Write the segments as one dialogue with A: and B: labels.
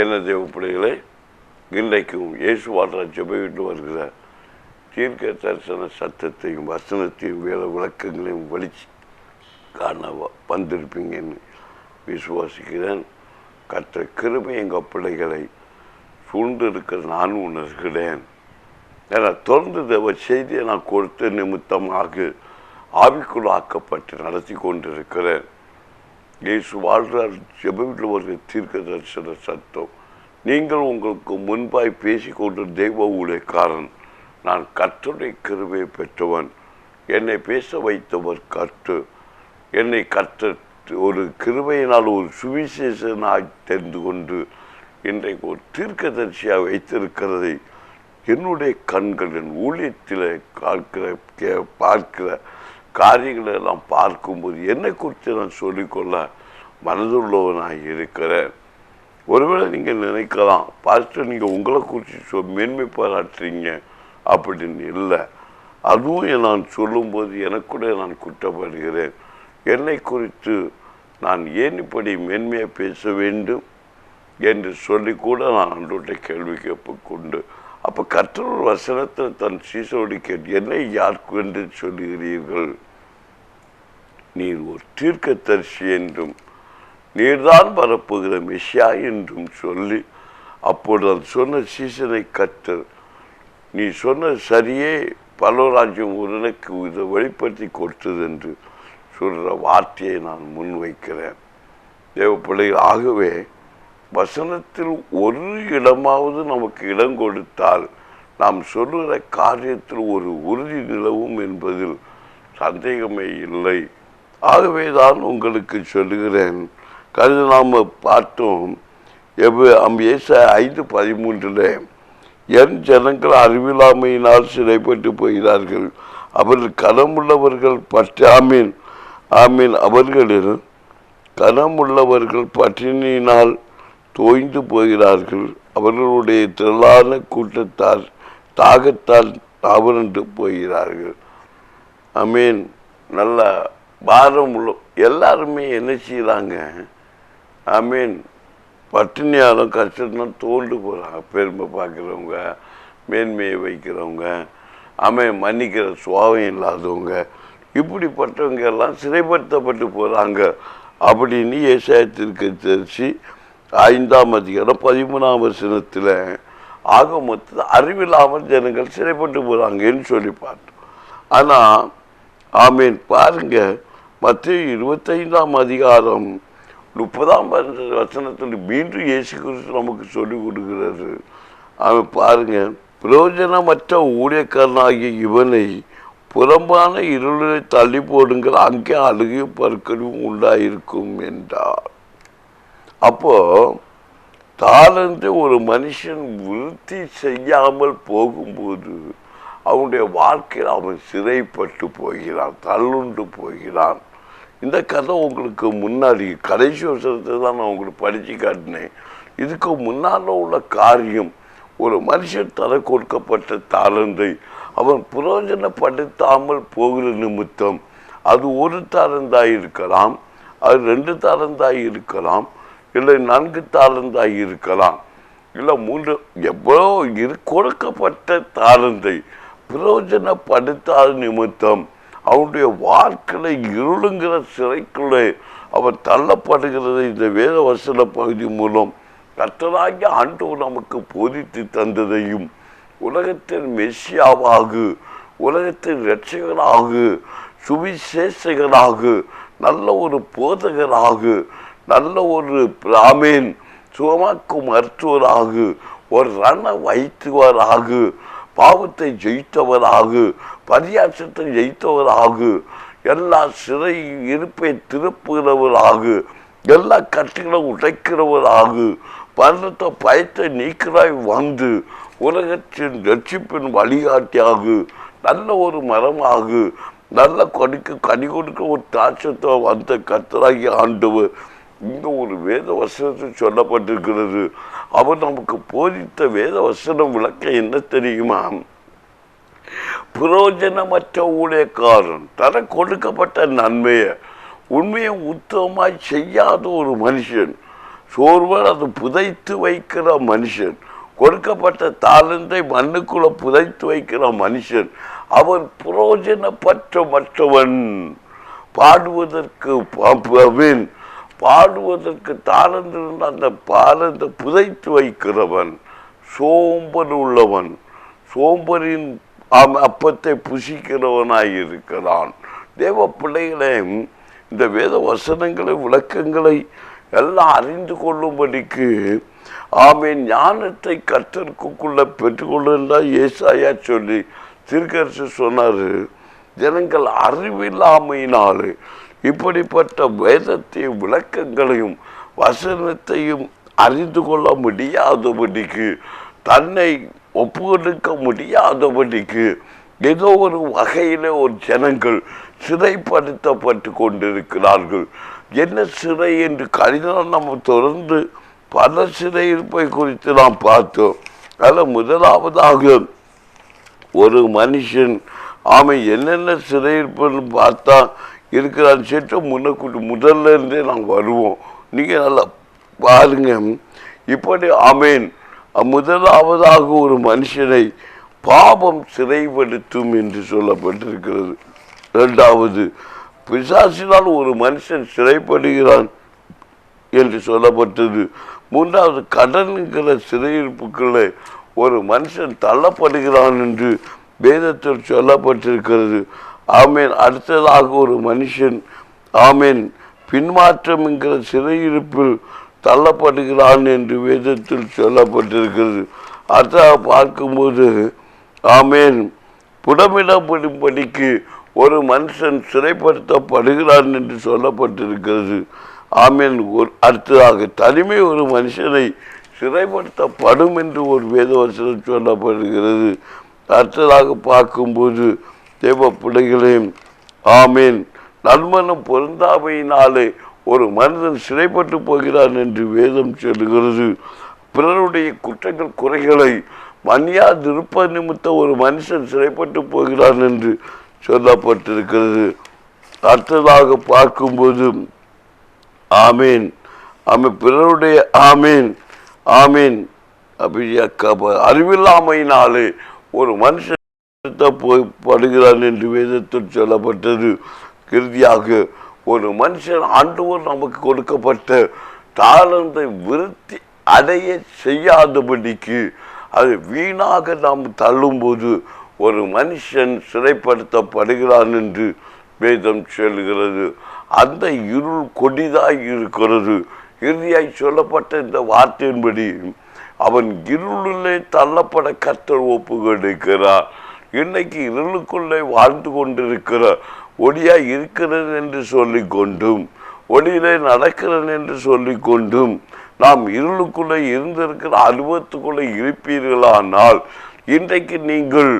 A: என்ன தேவ பிள்ளைகளே இன்றைக்கும் இயேசு வாழ்ற வருகிற தீர்க்க தரிசன சத்தத்தையும் வசனத்தையும் வேலை விளக்கங்களையும் வலிச்சு காண வந்திருப்பீங்கன்னு விசுவாசிக்கிறேன். கற்ற கிருமை எங்கள் பிள்ளைகளை சூழ்ந்து இருக்கிற நான் உணர்கிறேன். ஏன்னா தொடர்ந்து தேவ செய்தியை நான் கொடுத்த நிமித்தமாக ஆவிக்குள்ளாக்கப்பட்டு நடத்தி கொண்டிருக்கிறேன். இயேசு வாழ்றார். ஜெபவில் ஒரு தீர்க்க தரிசன சத்தம். நீங்கள் உங்களுக்கு முன்பாய் பேசிக்கொண்ட தெய்வ ஊழியக்காரன். நான் கர்த்தருடைய கிருபை பெற்றவன். என்னை பேச வைத்தவர் கற்று என்னை கற்ற ஒரு கிருபையினால் ஒரு சுவிசேஷனாக தெரிந்து கொண்டு இன்றைக்கு ஒரு தீர்க்கதரிசியாக வைத்திருக்கிறதை என்னுடைய கண்கள் என் ஊழியத்தில் பார்க்கிற கே பார்க்கிற காரியங்களை எல்லாம் பார்க்கும்போது என்னை குறித்து நான் சொல்லிக்கொள்ள மனதுள்ளவனாக இருக்கிறேன். ஒருவேளை நீங்கள் நினைக்கலாம் பாஸ்டர் நீங்கள் உங்களை குறித்து சொ மேன்மை பாராட்டுறீங்க அப்படின்னு இல்லை. அதுவும் நான் சொல்லும்போது எனக்குள்ளே நான் குற்றப்படுகிறேன். என்னை குறித்து நான் ஏன் இப்படி மேன்மையாக பேச வேண்டும் என்று சொல்லி கூட நான் அன்றோட்ட கேள்வி கேட்பு கொண்டு அப்போ கற்றோர் வசனத்தில் தன் சீசோடி கேட்டு என்னை யாருக்கு என்று சொல்லுகிறீர்கள்? நீர் ஒரு தீர்க்கதரிசி என்றும் நீர்தான் பரப்புகிற மெஷியா என்றும் சொல்லி அப்பொழுது அது சொன்ன சீசனை கற்று நீ சொன்ன சரியே பலராஜ்யம் உடனுக்கு இதை வெளிப்படுத்தி கொடுத்தது என்று சொல்கிற வார்த்தையை நான் முன்வைக்கிறேன். தேவ ஆகவே வசனத்தில் ஒரு இடமாவது நமக்கு இடம் கொடுத்தால் நாம் சொல்லுகிற காரியத்தில் ஒரு உறுதி நிலவும் என்பதில் சந்தேகமே இல்லை. ஆகவே தான் உங்களுக்கு சொல்லுகிறேன். கருது நாம் பார்த்தோம். எவ் அம் ஏச ஐந்து பதிமூன்றில் என் ஜனங்கள் அறிவிலாமையினால் சிறைப்பட்டு போகிறார்கள். அவர்கள் கனமுள்ளவர்கள் பற்றி ஆமீன். ஆமீன். அவர்களில் கனமுள்ளவர்கள் பட்டினியினால் தோய்ந்து போகிறார்கள். அவர்களுடைய திரளான கூட்டத்தார் தாகத்தால் தாவரண்டு போகிறார்கள். அமீன். நல்ல பாரம் உள்ள எல்லாருமே என்ன செய்கிறாங்க அமீன். பட்டினியாலும் கஷ்டம் தோண்டு போகிறாங்க பெருமை பார்க்குறவங்க மேன்மையை வைக்கிறவங்க அமேன் மன்னிக்கிற சுவாவம் இல்லாதவங்க. இப்படிப்பட்டவங்க எல்லாம் சிறைப்படுத்தப்பட்டு போகிறாங்க அப்படின்னு ஏசாயத்திற்கு தெரிச்சு ஐந்தாம் அதிகாரம் பதிமூணாம் வசனத்தில் ஆக மொத்தம் அறிவில்லாமல் ஜனங்கள் சிறைப்பட்டு போகிறாங்கன்னு சொல்லி பார்த்தோம். ஆனால் ஆமீன் பாருங்க மத்திய இருபத்தைந்தாம் அதிகாரம் முப்பதாம் வசனத்தில் மீண்டும் இயேசு கிறிஸ்து நமக்கு சொல்லிக் கொடுக்கிறாரு. அவன் பாருங்க பிரயோஜனமற்ற ஊழியக்காரனாகிய இவனை புறம்பான இருளை தள்ளி போடுங்கள் அங்கே அழுகையும் பற்களும் உண்டாயிருக்கும் என்றார். அப்போ தாளந்து ஒரு மனுஷன் விருத்தி செய்யாமல் போகும்போது அவனுடைய வாழ்க்கையில் அவன் சிறைப்பட்டு போகிறான் தள்ளுண்டு போகிறான். இந்த கதை உங்களுக்கு முன்னாடி கடைசி வருஷத்தை தான் நான் உங்களுக்கு படித்து காட்டினேன். இதுக்கு முன்னால் உள்ள காரியம் ஒரு மனுஷன் தலை கொடுக்கப்பட்ட தாளந்தை அவன் புரோஜனப்படுத்தாமல் போகிற நிமித்தம் அது ஒரு தாளந்தாய் இருக்கலாம் அது ரெண்டு தாளந்தாய் இருக்கலாம் இல்லை நன்கு தாழ்ந்தாக இருக்கலாம். இல்லை மூன்று எவ்வளோ இரு கொடுக்கப்பட்ட தாளந்தை பிரயோஜனப்படுத்தாத நிமித்தம் அவனுடைய வாழ்க்கையில இருளுங்கிற சிறைக்குள்ளே அவன் தள்ளப்படுகிறது. இந்த வேத வசன பகுதி மூலம் கர்த்தராகிய ஆண்டு நமக்கு போதித்து தந்ததையும் உலகத்தின் மெஸ்ஸியாவாக உலகத்தின் இரட்சகராக சுவிசேஷகராக நல்ல ஒரு போதகராக நல்ல ஒரு பிராமீன் சுகமாக்கும் மருத்துவராகு ஒரு ரண வைத்துவராகு பாவத்தை ஜெயித்தவராகு பரியாசத்தை ஜெயித்தவராகு எல்லா சிறை இருப்பை திருப்புகிறவராகு எல்லா கட்டுகளை உடைக்கிறவராகு பரணத்தை பயத்தை நீக்கிறாய் வந்து உலகத்தின் லட்சிப்பின் வழிகாட்டியாகு நல்ல ஒரு மரமாகு நல்ல கொடிக்கு கனி கொடுக்க ஒரு தாட்சத்தை வந்த கத்தராகி ஆண்டவர் இந்த ஒரு வேத வசனத்தில் சொல்லப்பட்டிருக்கிறது. அவர் நமக்கு போதித்த வேத வசனம் விளக்க என்ன தெரியுமா? புரோஜனமற்ற ஊழியக்காரன் தர கொடுக்கப்பட்ட நன்மையை உண்மையை உத்தமமாய் செய்யாத ஒரு மனுஷன் சோர்வன் அது புதைத்து வைக்கிற மனுஷன் கொடுக்கப்பட்ட தாளந்தை மண்ணுக்குள்ள புதைத்து வைக்கிற மனுஷன் அவன் புரோஜனப்பற்ற மற்றவன். பாடுவதற்கு பின் பாடுவதற்கு தாளந்திருந்த அந்த பாலத்தை புதைத்து வைக்கிறவன் சோம்பல் உள்ளவன் சோம்பரின் அப்பத்தை புசிக்கிறவனாய் இருக்கிறான். தேவ பிள்ளைகளே இந்த வேத வசனங்களை விளக்கங்களை எல்லாம் அறிந்து கொள்ளும்படிக்கு ஆமே ஞானத்தை கற்றற்குள்ள பெற்றுக்கொள்ளுன்றா ஏசாயா சொல்லி திருக்கரசு சொன்னார். ஜனங்கள் அறிவில்லாமையினாலே இப்படிப்பட்ட வேதத்தையும் விளக்கங்களையும் வசனத்தையும் அறிந்து கொள்ள முடியாதபடிக்கு தன்னை ஒப்புக்கொடுக்க முடியாதபடிக்கு ஏதோ ஒரு வகையில ஒரு ஜனங்கள் சிறைப்படுத்தப்பட்டு கொண்டிருக்கிறார்கள். என்ன சிறை என்று கடிதம் நம்ம தொடர்ந்து பல சிறையிருப்பை குறித்து நாம் பார்த்தோம். அதில் முதலாவதாக ஒரு மனுஷன் ஆமை என்னென்ன சிறையிருப்புன்னு பார்த்தா இருக்கிறான்னு சொல்லிட்டு முன்னக்கூட்டி முதல்ல இருந்தே நாங்கள் வருவோம். நீங்கள் நல்லா பாருங்க. இப்படி அமேன் முதலாவதாக ஒரு மனுஷனை பாபம் சிறைப்படுத்தும் என்று சொல்லப்பட்டிருக்கிறது. ரெண்டாவது பிசாசினால் ஒரு மனுஷன் சிறைப்படுகிறான் என்று சொல்லப்பட்டது. மூன்றாவது கடனுங்கிற சிறையிருப்புக்குள்ளே ஒரு மனுஷன் தள்ளப்படுகிறான் என்று வேதத்தில் சொல்லப்பட்டிருக்கிறது. ஆமேன். அடுத்ததாக ஒரு மனுஷன் ஆமேன் பின்மாற்றம் என்கிற சிறையிருப்பில் தள்ளப்படுகிறான் என்று வேதத்தில் சொல்லப்பட்டிருக்கிறது. அடுத்ததாக பார்க்கும்போது ஆமேன் புடமிடப்படும்படிக்கு ஒரு மனுஷன் சிறைப்படுத்தப்படுகிறான் என்று சொல்லப்பட்டிருக்கிறது. ஆமேன். ஒரு அடுத்ததாக தனிமை ஒரு மனுஷனை சிறைப்படுத்தப்படும் என்று ஒரு வேதவசனம் சொல்லப்படுகிறது. அடுத்ததாக பார்க்கும்போது தேவ பிள்ளைகளையும் ஆமீன். நல்மனம் பொருந்தாமையினாலே ஒரு மனிதன் சிறைப்பட்டு போகிறான் என்று வேதம் சொல்லுகிறது. பிறருடைய குற்றங்கள் குறைகளை மன்னியாதிருப்ப நிமித்தம் ஒரு மனுஷன் சிறைப்பட்டு போகிறான் என்று சொல்லப்பட்டிருக்கிறது. அடுத்ததாக பார்க்கும்போது ஆமீன். ஆமை பிறருடைய ஆமீன். ஆமீன். அப்படி அறிவில்லாமையினாலே ஒரு மனுஷன் போய் படுகிறான் என்று வேதத்தில் சொல்லப்பட்டது. இறுதியாக ஒரு மனுஷன் ஆண்டவர் நமக்கு கொடுக்கப்பட்ட தாளந்தை விருத்தி அடைய செய்யாதபடிக்கு அது வீணாக நாம் தள்ளும்போது ஒரு மனுஷன் சிறைப்படுத்தப்படுகிறான் என்று வேதம் சொல்கிறது. அந்த இருள் கொடிதாய் இருக்கிறது. இறுதியாய் சொல்லப்பட்ட இந்த வார்த்தையின்படி அவன் இருளிலே தள்ளப்பட கத்தர் ஒப்பு கொடுக்கிறார் இன்னைக்கு இருளுக்குள்ளே வாழ்ந்து கொண்டிருக்கிற ஒளியா இருக்கிறேன் என்று சொல்லிக்கொண்டும் ஒளியிலே நடக்கிறேன் என்று சொல்லிக்கொண்டும் நாம் இருளுக்குள்ளே இருந்திருக்கிற அனுபவத்துக்குள்ளே இருப்பீர்களானால் இன்றைக்கு நீங்கள்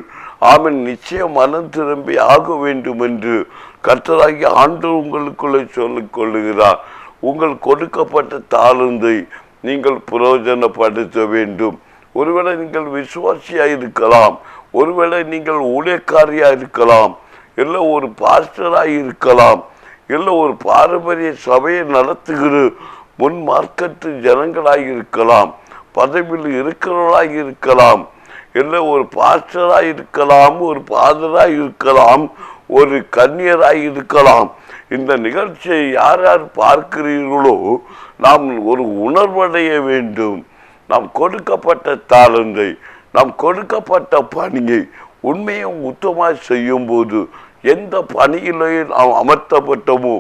A: ஆமன் நிச்சயம் மனம் திரும்பி ஆக வேண்டும் என்று கர்த்தராகி ஆண்டு உங்களுக்குள்ளே சொல்லிக் கொள்ளுகிறார் உங்கள் கொடுக்கப்பட்ட தாளந்தை நீங்கள் பிரயோஜனப்படுத்த வேண்டும். ஒருவேளை நீங்கள் விசுவாசியாக இருக்கலாம் ஒருவேளை நீங்கள் ஊழியக்காரியாக இருக்கலாம் இல்லை ஒரு பாஸ்டராக இருக்கலாம் இல்லை ஒரு பாரம்பரிய சபையை நடத்துகிற முன் மார்க்கத்து ஜனங்களாக இருக்கலாம் பதவியில் இருக்கிறவர்களாக இருக்கலாம் இல்லை ஒரு பாஸ்டராக இருக்கலாம் ஒரு பாதராக இருக்கலாம் ஒரு கன்னியராக இருக்கலாம். இந்த நிகழ்ச்சியை யார் யார் பார்க்கிறீர்களோ நாம் ஒரு உணர்வடைய வேண்டும். நாம் கொடுக்கப்பட்ட தாளந்தை நாம் கொடுக்கப்பட்ட பணியை உண்மையும் உத்தமாய் செய்யும் போது எந்த பணியிலே நாம் அமர்த்தப்பட்டோமோ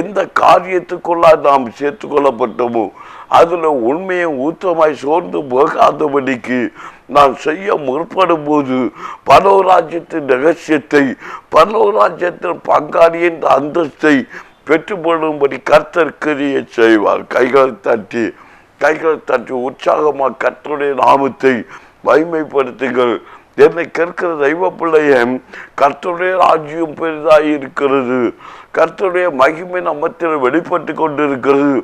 A: எந்த காரியத்துக்குள்ளா நாம் சேர்த்து கொள்ளப்பட்டோமோ அதில் உண்மையை ஊத்தமாய் சோர்ந்து போகாதபடிக்கு நான் செய்ய முற்படும் போது பரவராஜ்யத்தின் ரகசியத்தை பரவராஜ்யத்தின் பங்காளியின் அந்தஸ்தை பெற்றுக்கொள்ளும்படி கர்த்தற்கரிய செய்வார். கைகளை தட்டி கைகளை தட்டி உற்சாகமாக கற்றுடைய நாமத்தை மகிமைப்படுத்துங்கள். என்னை கேட்கிற தெய்வ பிள்ளைய கர்த்தருடைய ராஜ்யம் பெரிதாக இருக்கிறது. கர்த்தருடைய மகிமை நம்மத்தில் வெளிப்பட்டு கொண்டிருக்கிறது.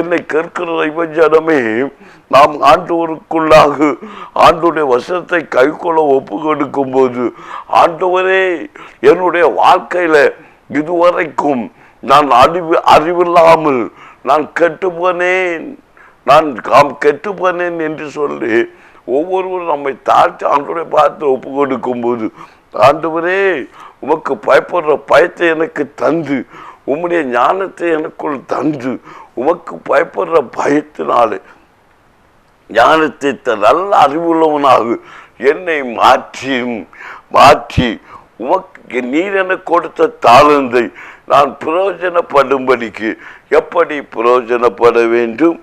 A: என்னை கேட்கிற தெய்வ ஜனமே நாம் ஆண்டவருக்குள்ளாக ஆண்டுடைய வசனத்தை கைக்கொள்ள ஒப்பு கொடுக்கும் போது ஆண்டவரே என்னுடைய வாழ்க்கையில் இதுவரைக்கும் நான் அறிவு அறிவில்லாமல் நான் கெட்டு போனேன் நான் காம் கெட்டு போனேன் என்று சொல்லி ஒவ்வொருவரும் நம்மை தாழ்த்தி ஆண்டவரை பார்த்து ஒப்பு கொடுக்கும்போது ஆண்டவரே உமக்கு பயப்படுற பயத்தை எனக்கு தந்து உம்முடைய ஞானத்தை எனக்குள் தந்து உமக்கு பயப்படுற பயத்தினாலே ஞானத்தை நல்ல அறிவுள்ளவனாக என்னை மாற்றியும் மாற்றி உமக்கு நீர் எனக்கு கொடுத்த தாளந்தை நான் பிரயோஜனப்படும்படிக்கு எப்படி பிரயோஜனப்பட வேண்டும்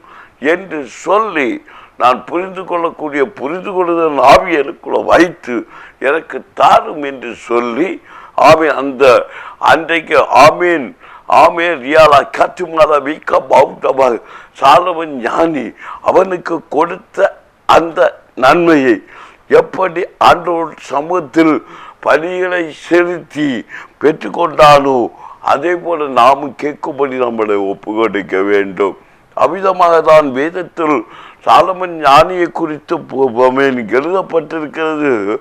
A: என்று சொல்லி நான் புரிந்து கொள்ளக்கூடிய புரிந்து கொள்ளுதல் ஆவி எனக்குள்ள வைத்து எனக்கு தாரும் என்று சொல்லி ஆமீன் அந்த அன்றைக்கு ஆமீன் ஆமே ரியாலா கத்துமாதா வீக்க பௌத்தமாக சாலவன் ஞானி அவனுக்கு கொடுத்த அந்த நன்மையை எப்படி ஆண்டோர் சமூகத்தில் பணிகளை செலுத்தி பெற்றுக்கொண்டானோ அதே போல நாமும் கேட்கும்படி நம்மளை ஒப்பு கொடுக்க வேண்டும். அவ்விதமாக தான் வேதத்தில் சாலமன் ஞானியை குறித்து பு- எழுதப்பட்டிருக்கிறது.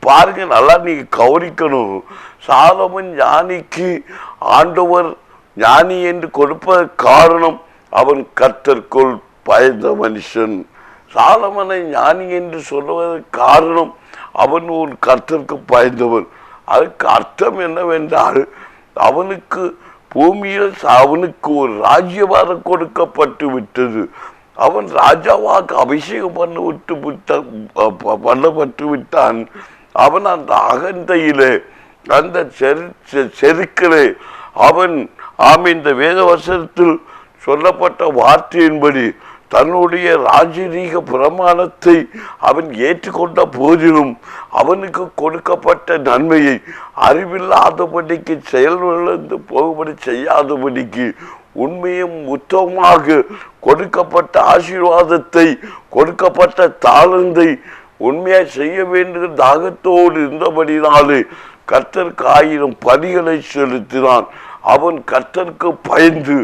A: பாருங்க நல்லா நீங்கள் கவனிக்கணும். சாலமன் ஞானிக்கு ஆண்டவர் ஞானி என்று கொடுப்பதற்கு காரணம் அவன் கர்த்தர்க்குள் பயந்த மனுஷன். சாலமனை ஞானி என்று சொல்லுவதற்கு காரணம் அவன் ஒரு கர்த்தருக்கு பயந்தவன். அதுக்கு அர்த்தம் என்னவென்றால் அவனுக்கு பூமியில் அவனுக்கு ஒரு ராஜ்யபாரம் கொடுக்கப்பட்டு விட்டது அவன் ராஜாவாக அபிஷேகம் பண்ண விட்டு விட்ட பண்ணப்பட்டு விட்டான். அவன் அந்த அகந்தையிலே அந்த செரு- செ- செருக்கிலே அவன் ஆம் இந்த வேத வசனத்தில் சொல்லப்பட்ட வார்த்தையின்படி தன்னுடைய ராஜரீக பிரமாணத்தை அவன் ஏற்றுக்கொண்ட போதிலும் அவனுக்கு கொடுக்கப்பட்ட நன்மையை அறிவில்லாதபடிக்கு செயல்விழந்து போகும்படி செய்யாதபடிக்கு உண்மையும் உத்தமமாக கொடுக்கப்பட்ட ஆசீர்வாதத்தை கொடுக்கப்பட்ட தாளந்தை உண்மையாக செய்ய வேண்டிய தாகத்தோடு இருந்தபடினாலே கர்த்தருக்கு ஆயிரம் பணிகளை செலுத்தினான். அவன் கர்த்தருக்கு பயந்து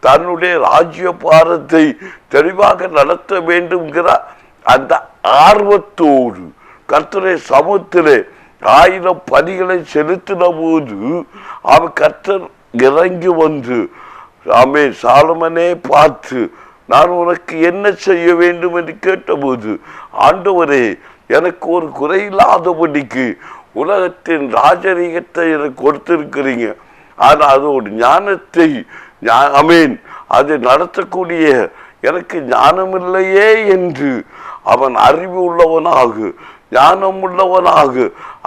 A: தன்னுடைய ராஜ்ய பாரத்தை தெளிவாக நடத்த வேண்டும்ங்கிற அந்த ஆர்வத்தோடு கர்த்தரை சமத்திலே ஆயிரம் பணிகளை செலுத்தின போது அவன் கர்த்தர் இறங்கி வந்து ஆமே சாலமனே பார்த்து நான் உனக்கு என்ன செய்ய வேண்டும் என்று கேட்டபோது ஆண்டவரே எனக்கு ஒரு குறையில்லாதபடிக்கு உலகத்தின் ராஜரீகத்தை எனக்கு கொடுத்திருக்கிறீங்க. ஆனால் அதோட ஞானத்தை அமீன் அதை நடத்தக்கூடிய எனக்கு ஞானமில்லையே என்று அவன் அறிவு உள்ளவனாக ஞானம் உள்ளவனாக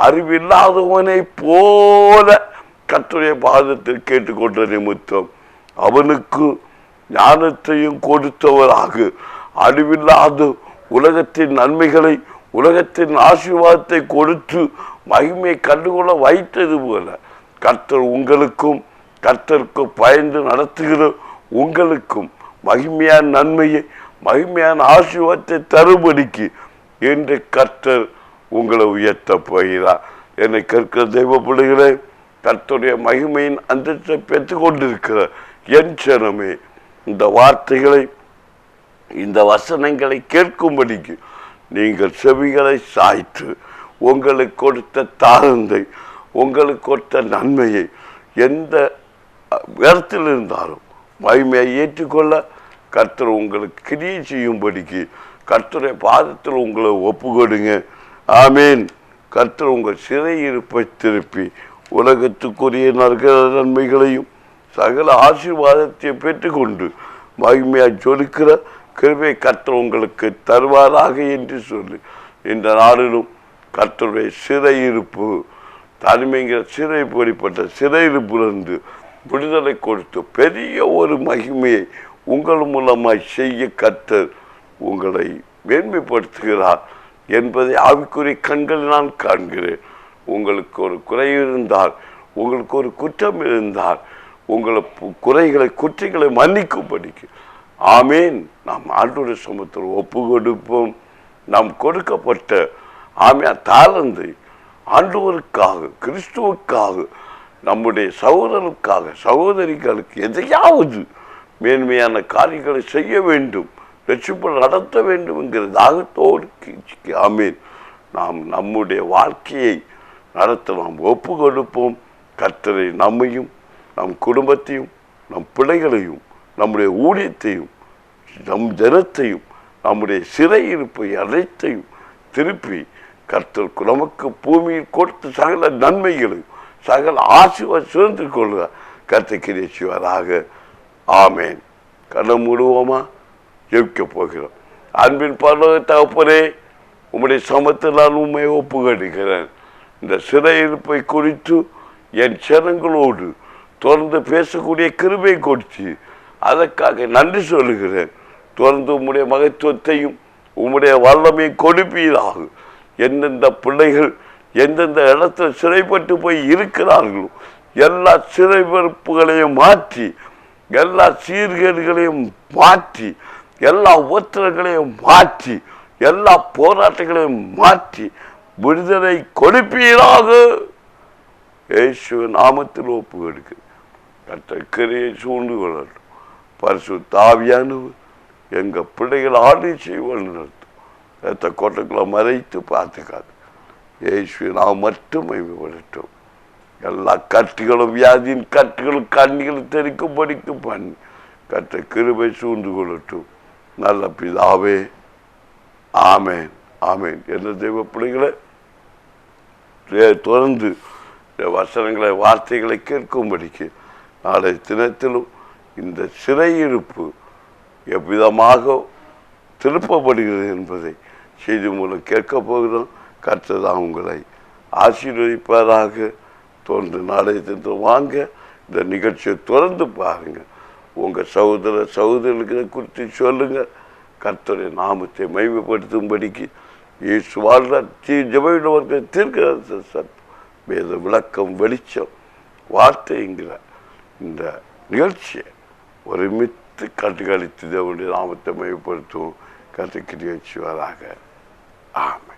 A: அறிவில்லாதவனை போல கர்த்தருடைய பாதத்தில் கேட்டுக்கொண்ட நிமித்தம். அவனுக்கு ஞானத்தையும் கொடுத்தவராக. அழிவில்லாத உலகத்தின் நன்மைகளை உலகத்தின் ஆசீர்வாதத்தை கொடுத்து மகிமை கண்டுகொள்ள வைத்தது போல. கர்த்தர் உங்களுக்கும் கர்த்தருக்கு பயந்து நடத்துகிற உங்களுக்கும் மகிமையான நன்மையை மகிமையான ஆசீர்வாதத்தை தரும்படிக்கு என்று கர்த்தர் உங்களை உயர்த்த போகிறார். என்னை கற்கிற தெய்வ பிள்ளைகளே கர்த்தருடைய மகிமையின் அந்தத்தை பெற்றுக் கொண்டிருக்கிறார் என் சனமே இந்த வார்த்தைகளை இந்த வசனங்களை கேட்கும்படிக்கு நீங்கள் செவிகளை சாய்த்து உங்களுக்கு கொடுத்த தாழ்ந்தை உங்களுக்கு கொடுத்த நன்மையை எந்த இடத்தில் இருந்தாலும் மகிமையை ஏற்றுக்கொள்ள கர்த்தர் உங்களுக்கு கிரியை செய்யும்படிக்கு கர்த்தரை பாதத்தில் உங்களை ஒப்பு கொடுங்க ஆமீன். கர்த்தர் உங்கள் சிறையிருப்பை திருப்பி உலகத்துக்குரிய நற்க நன்மைகளையும் சகல ஆசீர்வாதத்தை பெற்றுக்கொண்டு மகிமையாக ஜொலிக்கிற கிருபை கர்த்தர் உங்களுக்கு தருவாராக என்று சொல்லி. இந்த நாளிலும் கர்த்தருடைய சிறையிருப்பு தனிமைங்கிற சிறை பொறிப்பட்ட சிறையிருப்பிலிருந்து விடுதலை கொடுத்து பெரிய ஒரு மகிமையை உங்கள் மூலமாய் செய்ய கர்த்தர் உங்களை மேன்மைப்படுத்துகிறார் என்பதை ஆவிக்குரிய கண்களில் நான் காண்கிறேன். உங்களுக்கு ஒரு குறை இருந்தால் உங்களுக்கு ஒரு குற்றம் இருந்தால் உங்களை குறைகளை குற்றங்களை மன்னிக்கும்படிக்கு. ஆமேன். நாம் ஆண்டோட சமத்தில் ஒப்பு கொடுப்போம் நாம் கொடுக்கப்பட்ட ஆமையா தாளந்தை ஆண்டவருக்காக கிறிஸ்துவுக்காக நம்முடைய சகோதரனுக்காக சகோதரிகளுக்கு எதையாவது மேன்மையான காரியங்களை செய்ய வேண்டும் ரட்சிப்பு நடத்த வேண்டும் என்கிற தாகத்தோடு ஆமேன். நாம் நம்முடைய வாழ்க்கையை நடத்த நாம் ஒப்பு கொடுப்போம் கர்த்தரை நம்மையும் நம் குடும்பத்தையும் நம் பிள்ளைகளையும் நம்முடைய ஊழியத்தையும் நம் ஜனத்தையும் நம்முடைய சிறையிருப்பை அனைத்தையும் திருப்பி கர்த்தர் நமக்கு பூமியில் கொடுத்து சகல நன்மைகளையும் சகல ஆசிர்வாத சுதந்திர கொள்க. கர்த்தக்கிரிய சிவராக ஆமேன். கண்ணம் மூடுவோமா? ஜெபிக்க போகிறோம். அன்பின் பரலோக தகப்பனே உம்முடைய சமத்தில் நான் உண்மை ஒப்புகடுகிறேன் இந்த சிறையிருப்பை குறித்து என் சனங்களோடு தொடர்ந்து பேசக்கூடிய கிருபை கொடுத்து அதற்காக நன்றி சொல்லுகிறேன். தொடர்ந்து உம்முடைய மகத்துவத்தையும் உம்முடைய வல்லமையும் கொடுப்பீராக. எந்தெந்த பிள்ளைகள் எந்தெந்த இடத்துல சிறைப்பட்டு போய் இருக்கிறார்களோ எல்லா சிறைப்பறுப்புகளையும் மாற்றி எல்லா சீர்கேடுகளையும் மாற்றி எல்லா உத்தரங்களையும் மாற்றி எல்லா போராட்டங்களையும் மாற்றி விடுதலை கொடுப்பீராக. இயேசு நாமத்தில் ஒப்பு கொடுக்கு கத்தக்கரையை சூழ்ந்து கொள்ளட்டும். பரிசு தாவியானவர் எங்கள் பிள்ளைகள் ஆடி செய்வது நடத்தும். ரத்த கோட்டைக்குள்ள மறைத்து பார்த்துக்காது. ஏசு நாம் மட்டும் விடட்டும் எல்லா கட்டுகளும் வியாதியின் கட்டுகளும் கண்ணிகள் தெரிக்கும் படிக்கும் பண்ணி கற்ற கிருபை சூழ்ந்து கொள்ளட்டும். நல்ல பிதாவே ஆமேன் ஆமேன். என்ன தெய்வ பிள்ளைகளை? தொடர்ந்து வசனங்களை வார்த்தைகளை கேட்கும்படிக்கு நாளை தினத்திலும் இந்த சிறையிருப்பு எவ்விதமாக திருப்பப்படுகிறது என்பதை செய்தி மூலம் கேட்க போகிறோம். கற்றதான் உங்களை ஆசீர்வதிப்பதாக தோன்று நாளை தினம் வாங்க. இந்த நிகழ்ச்சியை தொடர்ந்து பாருங்கள் உங்கள் சகோதர சகோதரர்களுக்கு குறித்து சொல்லுங்கள் கர்த்தரை நாமத்தை மைமைப்படுத்தும்படிக்கு இயேசு வாழ்ந்தார் தீ ஜபையுள்ளவர்கள் தீர்க்க சத் வேத விளக்கம் வெளிச்சம் வார்த்தைங்கிறார் இந்த நிகழ்ச்சியை ஒருமித்து கட்டுக்களித்து தேவனுடைய நாமத்தை மையப்படுத்தும் கற்றுக்கிட்டு வச்சுவதாக ஆமை